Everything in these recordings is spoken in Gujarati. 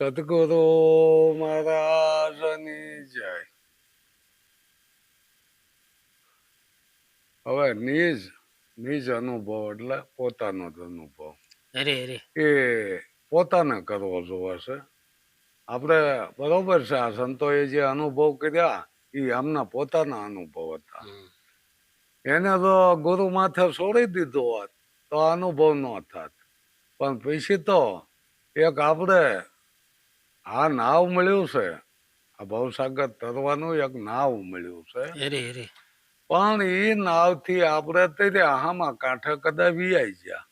સદગુરુ મહારાજની જય. હવે નિજ નિજ અનુભવ એટલે પોતાનો જ અનુભવ. એ પોતાને કરવો જોવાશે આપણે બરોબર છે આ સંતોએ જે અનુભવ કર્યા એ આમના પોતાના અનુભવ હતા. એને તો ગુરુ માથે છોડી દીધો હોત તો અનુભવ ન થાત. પણ પછી તો એક આપણે આ નાવ મળ્યું છે. આ ભવસાગર તરવાનું એક નાવ મળ્યું છે. પણ એ નાવથી આપણે આહામાં કાંઠે કદાચ વિયાઈ ગયા.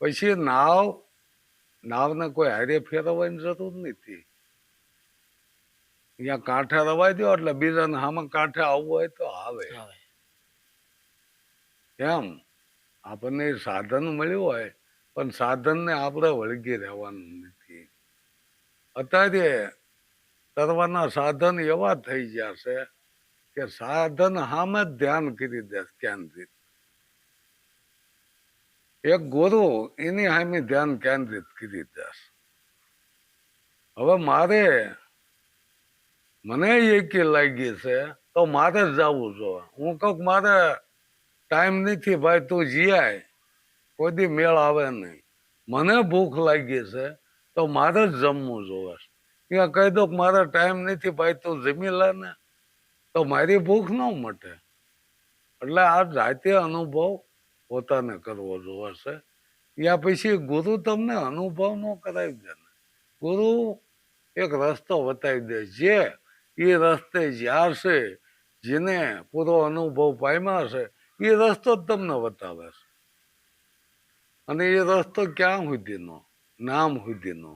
પછી નાવ નાવને કોઈ હારે ફેરવવાની જરૂર નથી. અહીંયા કાંઠે રવાઈ દો એટલે બીજાને આમાં કાંઠે આવવું હોય તો આવે. આવે. એમ. આપણને સાધન મળ્યું હોય પણ સાધનને આપણે વળગી રહેવાનું નથી. અત્યારે તરવાના સાધન એવા થઈ ગયા કે સાધન સામે ધ્યાન કરી દે કેન્દ્રિત. એક ગુરુ એની સામે ધ્યાન કેન્દ્રિત કરી દે હવે મારે મને એકી લાગી છે, તો મારે જ જવું જોઈએ હું કહું મારે ટાઈમ નથી ભાઈ, તું જીયાય કોઈ દી મેળ આવે નહીં. મને ભૂખ લાગી છે તો મારે જ જમવું જોવે ત્યાં કહી દો કે મારે ટાઈમ નથી ભાઈ, તું જમી લે ને. તો મારી ભૂખ ન મટે. એટલે આ જાતે અનુભવ પોતાને કરવો જોવે છે. યા પછી ગુરુ તમને અનુભવ ન કરાવી દે ગુરુ એક રસ્તો બતાવી દે. જે એ રસ્તે છે, જેને પૂરો અનુભવ પામ્યા છે, એ રસ્તો જ તમને બતાવે છે. અને એ રસ્તો ક્યાં સુધીનો નામ સુધીનો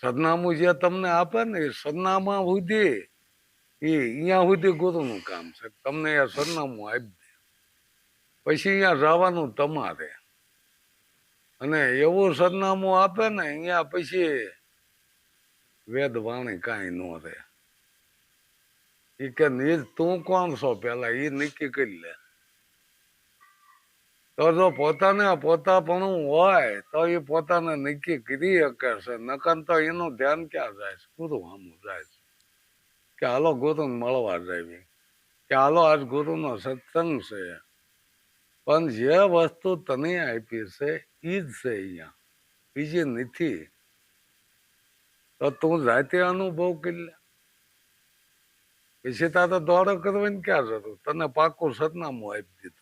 સરનામું જે તમને આપે ને એ સરનામા સુધી એ અહીંયા સુધી ગુરુનું કામ છે. તમને એ સરનામું આપી દે. પછી અહીંયા જવાનું તમારે. અને એવું સરનામું આપે ને અહીંયા પછી વેદ વાણી કાંઈ ન રહે. એ કે નિજ તું કોણ છો પેલા? એ નક્કી કરી લે. તો જો પોતાને પોતાપણું હોય, તો એ પોતાને નક્કી કરી શકે છે. નકર તો એનું ધ્યાન ક્યાં જાય છે? ગુરુ સામું જાય છે. કે હાલો ગુરુને મળવા જાય કે હાલો આજ ગુરુનો સત્સંગ છે. પણ જે વસ્તુ તને આપી છે એ જ છે અહીંયા. બીજી નથી. તો તું જાતે અનુભવ કરી પછી તારે દોડો કરવાની ક્યાં જરૂર? તને પાકું સરનામું આપી દીધું.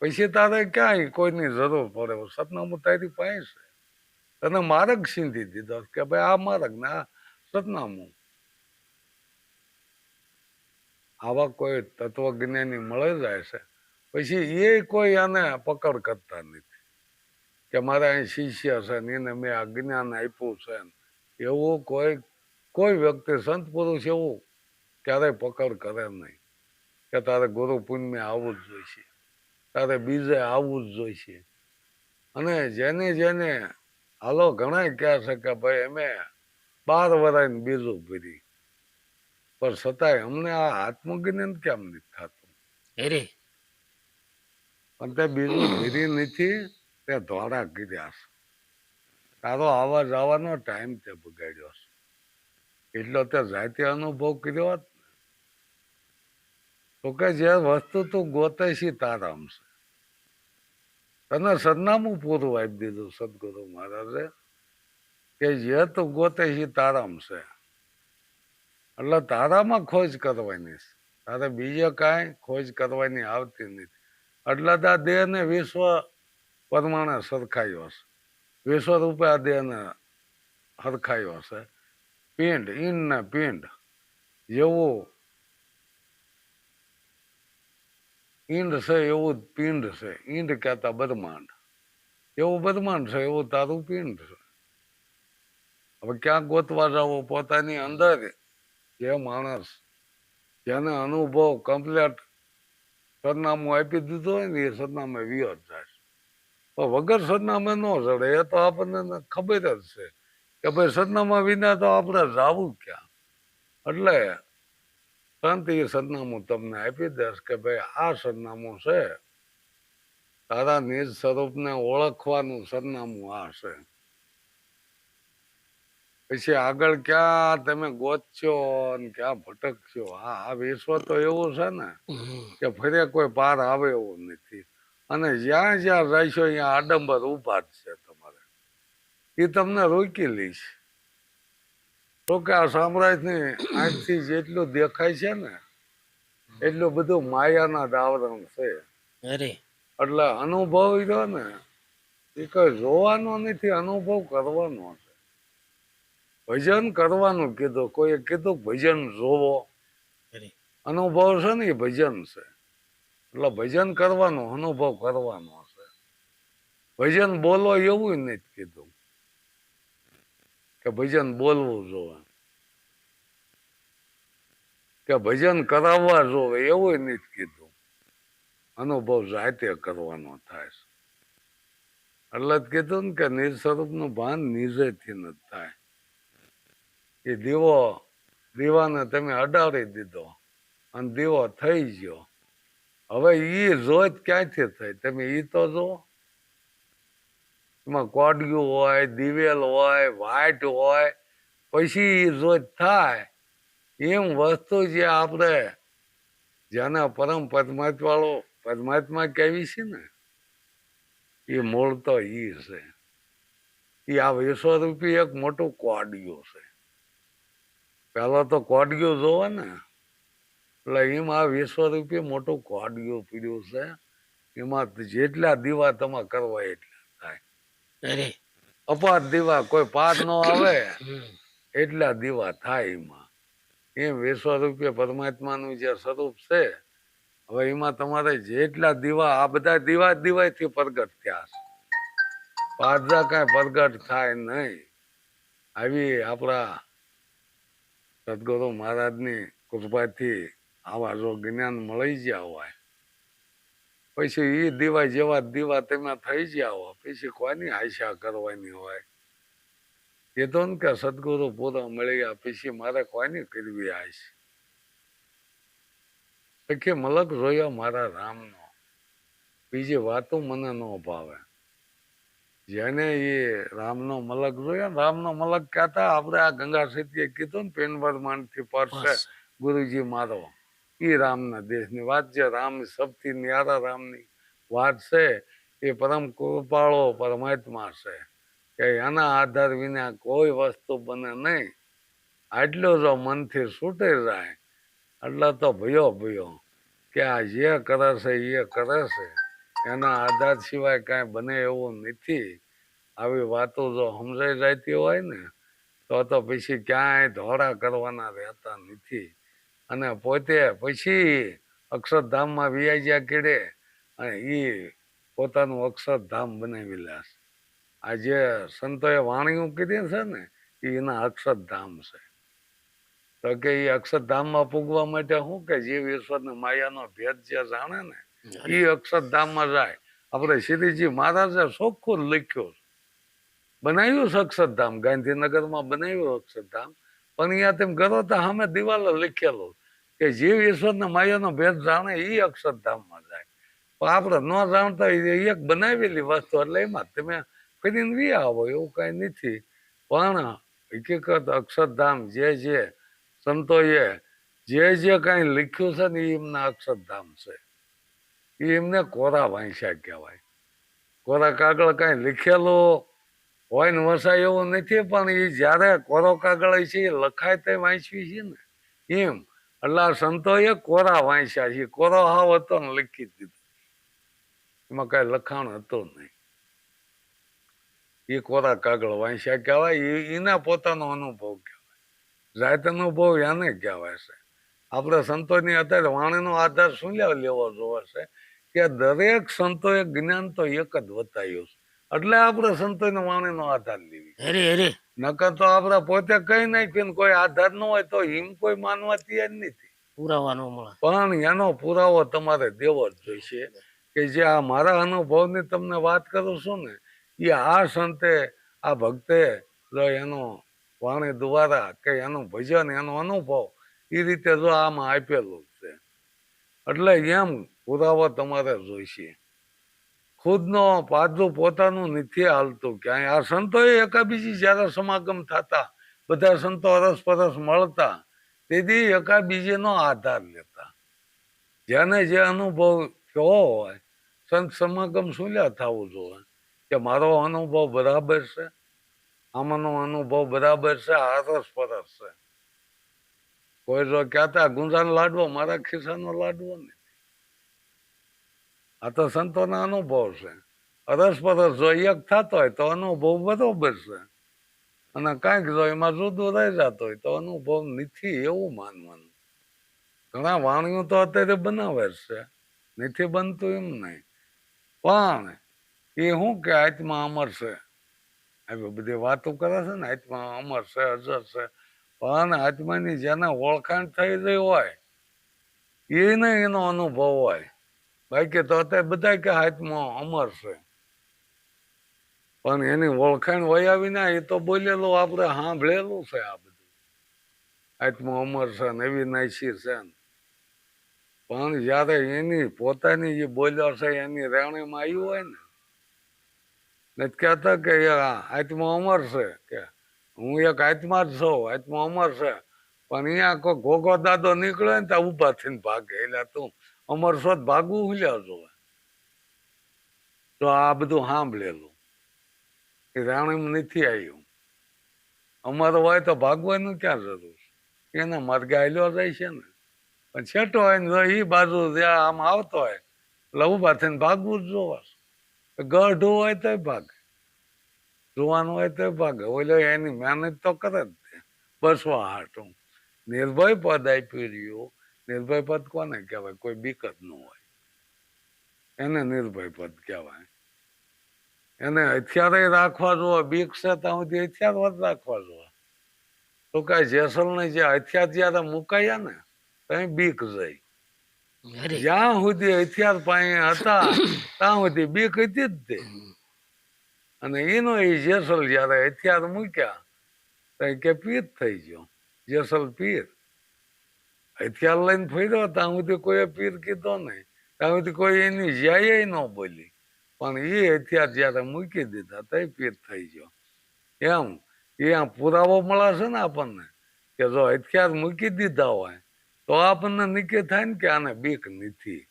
પછી તારે ક્યાંય કોઈની જરૂર પડે? સતનામું તારી પાસે તને માર્ગ સીંધી દીધો કે ભાઈ આ માર્ગ ને આ સતનામું. આવા કોઈ તત્વજ્ઞાની મળે જાય છે. પછી એ કોઈ આને પકડ કરતા નથી. કે મારે અહીં શિષ્ય છે ને એને મેં આ જ્ઞાન આપ્યું છે એવું કોઈ કોઈ વ્યક્તિ સંત પુરુષ એવું ક્યારેય પકડ કરે નહીં. કે તારે ગુરુ પુણ્ય આવવું જ જોઈશે તારે બીજે આવવું જ જોઈશે. અને જેને જેને હાલો ઘણા કહે છે કે ભાઈ અમે બાર વરાઈને બીજું ભરી પણ છતાંય અમને આ આત્મજ્ઞાન કેમ નથી થતું? અરે. પણ તે બીજું ભરી નથી તે ધોળા કર્યા છે. તારો આવા જવાનો ટાઈમ તે બગાડ્યો છે. એટલો તે જાતે અનુભવ કર્યો હોત તો કે જે વસ્તુ તું ગોતે છે તારામ છે. તને સરનામું પૂરું આપી દીધું સદગુરુ મહારાજે કે જે તું ગોતે છે તારામ છે. એટલે તારામાં ખોજ કરવાની છે. તારે બીજે કાંઈ ખોજ કરવાની આવતી નથી. એટલે આ દેહને વિશ્વ પ્રમાણે સરખાયો છે. વિશ્વ રૂપે આ દેહને હરખાયો છે. પિંડ ઈન ને પિંડ જેવું ઈંડ છે એવું પિંડ છે. ઈંડ કહેતા બદમાંડ એવું બદમાંડ છે, એવું તારું પિંડ છે. હવે ક્યાં ગોતવા જવો? પોતાની અંદર જે માણસ જેને અનુભવ કમ્પ્લેટ સરનામું આપી દીધું હોય ને એ સરનામે વિયો જ જાય પણ વગર સરનામે ન ચડે, એ તો આપણને ખબર જ છે કે ભાઈ સરનામા વિના તો આપણે જાવું ક્યાં? એટલે એ સરનામું તમને આપી દઈશ કે ભાઈ આ સરનામું છે. તારા નિજ સ્વરૂપને ઓળખવાનું સરનામું આ છે. પછી આગળ ક્યાં તમે ગોચ્યો ને ક્યાં ભટકશો? આ આ વિશ્વ તો એવું છે ને કે ફરે કોઈ પાર આવે એવું નથી. અને જ્યાં જ્યાં રહેશો ત્યાં આડંબર ઊભા જ છે તમારે. એ તમને રોકી લઈશ. તો કે આ સામ્રાજ્યની આંખથી જેટલું દેખાય છે ને એટલું બધું માયાના દાવરણ છે. એટલે અનુભવ રહ્યો ને એ કઈ જોવાનો નથી અનુભવ કરવાનો છે. ભજન કરવાનું કીધું કોઈએ કીધું ભજન જોવો. અનુભવ છે ને એ ભજન છે. એટલે ભજન કરવાનું અનુભવ કરવાનો છે. ભજન બોલો એવું નથી કીધું. કે ભજન બોલવું જોવે. કે ભજન કરાવવા જોવે, એવું નથી કીધું. અનુભવ જાતે કરવાનો થાય છે. એટલે જ કીધું ને કે નિસ્વરૂપનું ભાન નિજેથી ન થાય. એ દીવો, દીવાને તમે અડાડી દીધો અને દીવો થઈ ગયો. હવે એ જોત ક્યાંથી થઈ તમે એ તો જો. એમાં કોડિયું હોય, દિવેલ હોય વાઇટ હોય, પછી રોજ થાય, એમ વસ્તુ જે આપણે જેને પરમ પરમાત્મા વાળો પરમાત્મા કહેવી છે ને? એ મૂળ તો એ છે. એ આ વિશ્વરૂપી એક મોટું કોડિયું છે. પહેલા તો કોડિયું જોવે ને, એટલે એમાં આ વિશ્વરૂપી મોટું કોડિયું પીડ્યું છે. એમાં જેટલા દીવા તમે કરવા એટલા થાય. અપાર દીવા કોઈ પાર નો આવે. એટલા દીવા થાય એમાં. એમ વિશ્વરૂપી પરમાત્માનું જે સ્વરૂપ છે હવે એમાં તમારે જેટલા દીવા આ બધા દીવા દીવાથી પ્રગટ થયા છે. પારદા કાંઈ પ્રગટ થાય નહીં. આવી આપણા સદગુરુ મહારાજની કૃપાથી આવા જો જ્ઞાન મળી ગયા હોય પછી એ દીવા જેવા દીવા તમે થઈ ગયા હો પછી કોની આશા કરવાની હોય? કીધું ને કે સદગુરુ પૂરા મળી ગયા પછી મારે કોની કરવી આશ કે મલક જોયો મારા રામનો. બીજી વાતો મને ન ભાવે. જેને એ રામનો મલક જોયો ને રામનો મલક કહેતા આપણે આ ગંગા સતીએ કીધું ને પેનવર માંડથી પરસે. ગુરુજી મારો ઈ રામના દેશની વાત છે રામ સૌથી ન્યારા રામની વાત છે. એ પરમ કૃપાળો પરમાત્મા છે. કે એના આધાર વિના કોઈ વસ્તુ બને નહીં. આટલો જો મનથી છૂટે જાય એટલે તો ભયો ભયો. કે આ જે કરે છે, એ કરે છે. એના આધાર સિવાય કાંઈ બને એવું નથી. આવી વાતો જો સમજાઈ જતી હોય ને, તો તો પછી ક્યાંય ધોળા કરવાના રહેતા નથી. અને પોતે પછી અક્ષરધામમાં વિયાજ્યા કેડે અને એ પોતાનું અક્ષરધામ બનાવી લેશે આ જે સંતોએ વાણીઓ કીધી છે ને એ એના અક્ષરધામ છે. તો કે એ અક્ષરધામમાં પૂગવા માટે શું કે જીવ ઈશ્વરને માયાનો ભેદ જે જાણે ને એ અક્ષરધામમાં જાય. આપણે શ્રીજી મહારાજે ચોખ્ખું લખ્યું. બનાવ્યું છે અક્ષરધામ. ગાંધીનગરમાં બનાવ્યું અક્ષરધામ. પણ અહીંયા તેમ કરો તો સામે દિવાલો લખેલું કે જીવ ઈશ્વરને માયાનો ભેદ જાણે એ અક્ષરધામમાં જાય. પણ આપણે ન જાણતા એક બનાવેલી વસ્તુ એટલે એમાં તમે ફરીને વી આવો, એવું કાંઈ નથી. પણ હકીકત અક્ષરધામ જે જે સંતોએ જે જે કાંઈ લખ્યું છે ને એ એમના અક્ષરધામ છે. એ એમને કોરા વાંચ્યા કહેવાય. કોરા કાગળ કાંઈ લખેલું હોય ને વસાય એવું નથી, પણ એ જ્યારે કોરો કાગળ છે એ લખાય તે વાંચવી છે ને. એમ. એટલે આ સંતોએ કોરા વાંચ્યા છે. કોરો હાવ હતો ને લખી દીધું. એમાં કઈ લખાણ હતું નહીં. એ કોરા કાગળ વાંચ્યા કહેવાય એના પોતાનો અનુભવ કહેવાય. જાત અનુભવ એને કહેવાય છે. આપણે સંતોની અત્યારે વાણીનો આધાર શું લેવો જોવે છે કે દરેક સંતોએ જ્ઞાન તો એક જ બતાવ્યું છે. એટલે આપણે સંતોની વાણીનો આધાર લેવી. અરે અરે નકર તો આપણે પોતે કઈ નાખ્યું કોઈ આધાર ન હોય તો હિમ કોઈ માનવા તૈયાર નથી. પુરાવાનો મળે. પણ એનો પુરાવો તમારે દેવો જ જોઈશે કે જે આ મારા અનુભવની તમને વાત કરું છું ને એ આ સંતે આ ભક્તે જો એનો વાણી દ્વારા કે એનું ભજન એનો અનુભવ એ રીતે જો આમાં આપેલું છે. એટલે એમ પુરાવો તમારે જોઈશે. ખુદનો પાદરું પોતાનું નથી હાલતું. ક્યાંય આ સંતોએ એકાબીજી જ્યારે સમાગમ થતા, બધા સંતો અરસ પરસ મળતા, તેથી એકાબીજીનો આધાર લેતા. જેને જે અનુભવ થયો હોય, સંત સમાગમ સુલ્યા થવું જોઈએ કે મારો અનુભવ બરાબર છે, આમાંનો અનુભવ બરાબર છે આરસ પરસ છે. કોઈ જો કહેતા, ગુંજાનો લાડવો, મારા ખિસ્સાનો લાડવો ને? આ તો સંતોના અનુભવ છે. અરસ પરસ જો એક થતો હોય તો અનુભવ બરોબર છે. અને કાંઈક જો એમાં જુદું રહી જતો હોય તો અનુભવ નથી એવું માનવાનું. ઘણા વાણીઓ તો અત્યારે બનાવે છે. નથી બનતું એમ નહીં. પણ એ શું કે આત્મા અમર છે? આવી બધી વાતો કરે છે ને, આત્મા અમર છે, અજર છે. પણ આત્માની જેને ઓળખાણ થઈ રહી હોય, એને એનો અનુભવ હોય. બાકી તો અત્યારે બધા કે હાથમાં અમર છે. પણ એની ઓળખાણ વયાવી ના એ તો બોલેલું આપણે સાંભળેલું છે આ બધું. હાથમાં અમર છે ને એવી નાસી છે પણ જ્યારે એની પોતાની જે બોલ્યો છે એની રેવણીમાં આવ્યું હોય ને નથી કહેતા કે આ અમર છે કે હું એક હાથમાં જ છું, હાથમાં અમર છે. પણ અહીંયા કોઈ ઘોઘો દાદો નીકળે ને ત્યાં ઊભા થઈને ભાગે. એટલે તું અમર છો તો ભાગવું હુલ્યા જોવે. તો આ બધું સાંભળેલું. એ રાણીમ નથી આવ્યું. અમારો હોય તો ભાગવાનું ક્યાં જરૂર એના માર્ગે હાલ્યો જાય છે ને. પણ છેટો હોય ને એ બાજુ જ્યાં આમ આવતો હોય, એટલે ઊભા થઈને ભાગવું જ જોવા ગઢ હોય તો ભાગે. જોવાનું હોય તો ભાગે. ઓલો એની મહેનત તો કરે જ બસો હાટું. નિર્ભય પદ આપી રહ્યું. નિર્ભય પદ કોને કહેવાય? કોઈ બીક જ ન હોય. એને નિર્ભય પદ કહેવાય. એને હથિયારે રાખવા જોવે. બીક છે ત્યાં સુધી હથિયાર વધ રાખવા જોવે. તો કાંઈ જેસલને જે હથિયાર જયારે મુકાયા ને ત્યાં બીક જઈ જ્યાં સુધી હથિયાર પાસે હતા ત્યાં સુધી બીક હતી જ તે. અને એનો એ જેસલ જ્યારે હથિયાર મૂક્યા તો કે પીત થઈ ગયો. જેસલ પીર હથિયાર લઈને ફર્યો, ત્યાં સુધી કોઈ પીર કીધો નહીં. ત્યાં સુધી કોઈ એની જ્યાય ન બોલી. પણ એ હથિયાર જ્યારે મૂકી દીધા તો પીર થઈ ગયો. એમ, એ આ પુરાવો મળે ને આપણને, કે જો હથિયાર મૂકી દીધા હોય, તો આપણને નિકે થાય ને કે આને બીક નથી.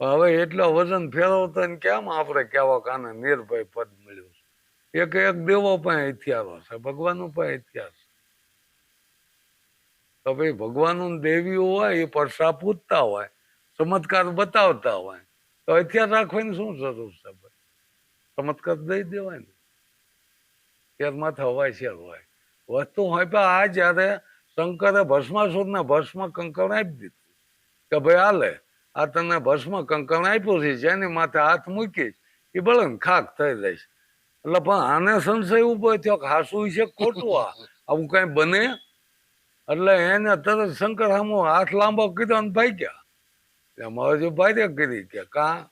હવે એટલો વજન ફેરવતો ને કેમ આપણે કહેવા કે આને નિર્ભય પદ મળ્યું એક એક દેવો પણ હથિયારો છે, ભગવાનનું પણ હથિયાર છે. તો ભાઈ ભગવાનનું દેવીઓ હોય એ પરસા પૂજતા હોય, ચમત્કાર બતાવતા હોય. તો હથિયાર રાખવાની શું જરૂર છે ચમત્કાર દઈ દેવાય ને. ત્યાર માથે હવાય હોય. વસ્તુ હોય પણ આ જ્યારે શંકરે ભસ્માસુરને ભસ્મ કંકણ આપી દીધું કે ભાઈ હાલે, આ તને ભસ્મ કંકણ આપ્યું છે, જેની માથે હાથ મૂકીશ એ ભલે ને ખાક થઈ જઈશ. એટલે પણ આને સંશય ઊભો થયો કે હાસુ છે ખોટું આ. આવું કઈ બને એટલે એને તરત શંકર સામો હાથ લાંબો કીધો ને ભાગ્યા. એટલે મહારાજ ભાઈ કીધી કે કા